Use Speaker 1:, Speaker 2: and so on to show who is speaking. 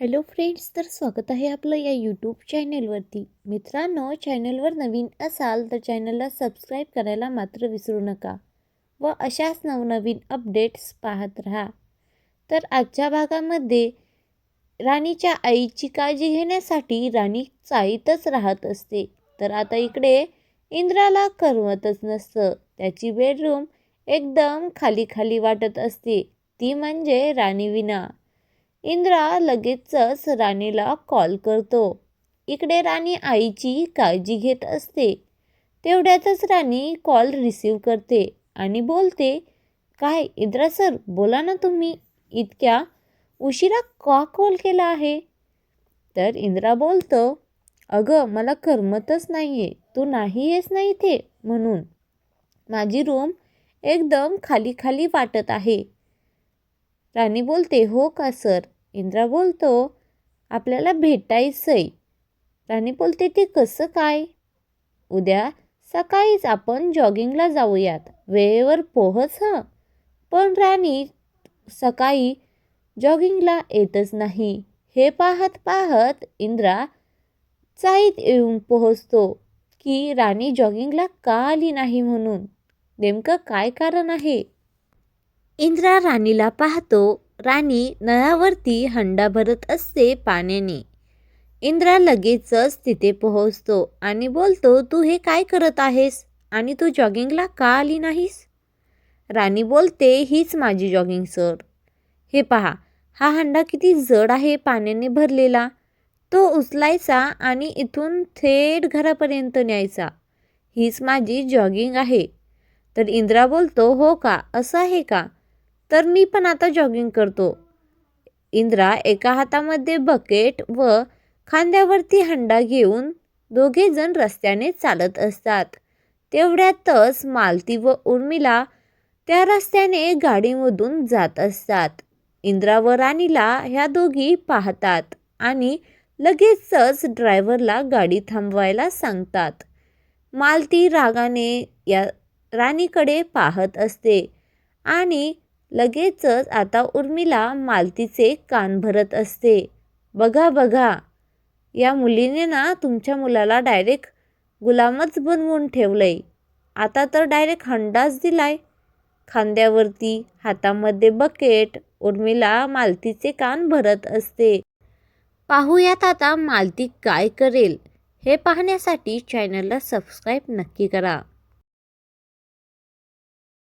Speaker 1: Hello friends तर स्वागत आहे आपलं या यूट्यूब चॅनलवरती मित्रांनो चॅनलवर नवीन असाल तर चॅनलला सबस्क्राईब करायला मात्र विसरू नका व अशाच नवनवीन अपडेट्स पाहत राहा. तर आजच्या भागामध्ये राणीच्या आईची काळजी घेण्यासाठी राणी चाळीतच राहत असते. तर आता इकडे इंद्राला करमतच नसतं. त्याची बेडरूम एकदम खाली खाली वाटत असते. ती म्हणजे राणी विना इंद्रा लगेचच राणीला कॉल करतो. इकडे राणी आईची काळजी घेत असते. तेवढ्यातच राणी कॉल रिसीव करते आणि बोलते काय इंद्रा सर बोला ना तुम्ही इतक्या उशिरा का कॉल केला आहे? तर इंद्रा बोलतो अगं मला करमतच नाही आहे तू नाही आहेस ना इथे? म्हणून. माझी रूम एकदम खाली खाली वाटत आहे. राणी बोलते हो का सर इंद्रा बोलतो आपल्याला भेटायचंय. राणी बोलते ते कसं काय? उद्या सकाळीच आपण जॉगिंगला जाऊयात. वेळेवर पोहच हं. पण राणी सकाळी जॉगिंगला येतच नाही. हे पाहत पाहत इंद्रा चाईत येऊन पोहोचतो की राणी जॉगिंगला का आली नाही म्हणून. नेमकं काय कारण आहे? इंद्रा राणीला पाहतो राणी नळावरती हंडा भरत असते पाण्याने. इंद्रा लगेचच तिथे पोहोचतो आणि बोलतो तू हे काय करत आहेस? आणि तू जॉगिंगला का आली नाहीस? राणी बोलते हीच माझी जॉगिंग सर. हे पहा हा हंडा किती जड आहे पाण्याने भरलेला. तो उचलायचा आणि इथून थेट घरापर्यंत न्यायचा. हीच माझी जॉगिंग आहे. तर इंद्रा बोलतो हो का? असं आहे का? तर मी पण आता जॉगिंग करतो. इंद्रा एका हातामध्ये बकेट व खांद्यावरती हंडा घेऊन दोघेजण रस्त्याने चालत असतात. तेवढ्यातच मालती व उर्मिला त्या रस्त्याने गाडीमधून जात असतात. इंद्रा व राणीला ह्या दोघी पाहतात आणि लगेचच ड्रायव्हरला गाडी थांबवायला सांगतात. मालती रागाने या राणीकडे पाहत असते आणि लगेचच आता उर्मिला मालतीचे कान भरत असते. बघा बघा. या मुलीने ना तुमच्या मुलाला डायरेक्ट गुलामच बनवून ठेवलंय. आता तर डायरेक्ट हंडाच दिलाय. खांद्यावरती हातामध्ये बकेट उर्मिला मालतीचे कान भरत असते. पाहूयात आता मालती काय करेल हे पाहण्यासाठी चॅनलला सबस्क्राईब नक्की करा.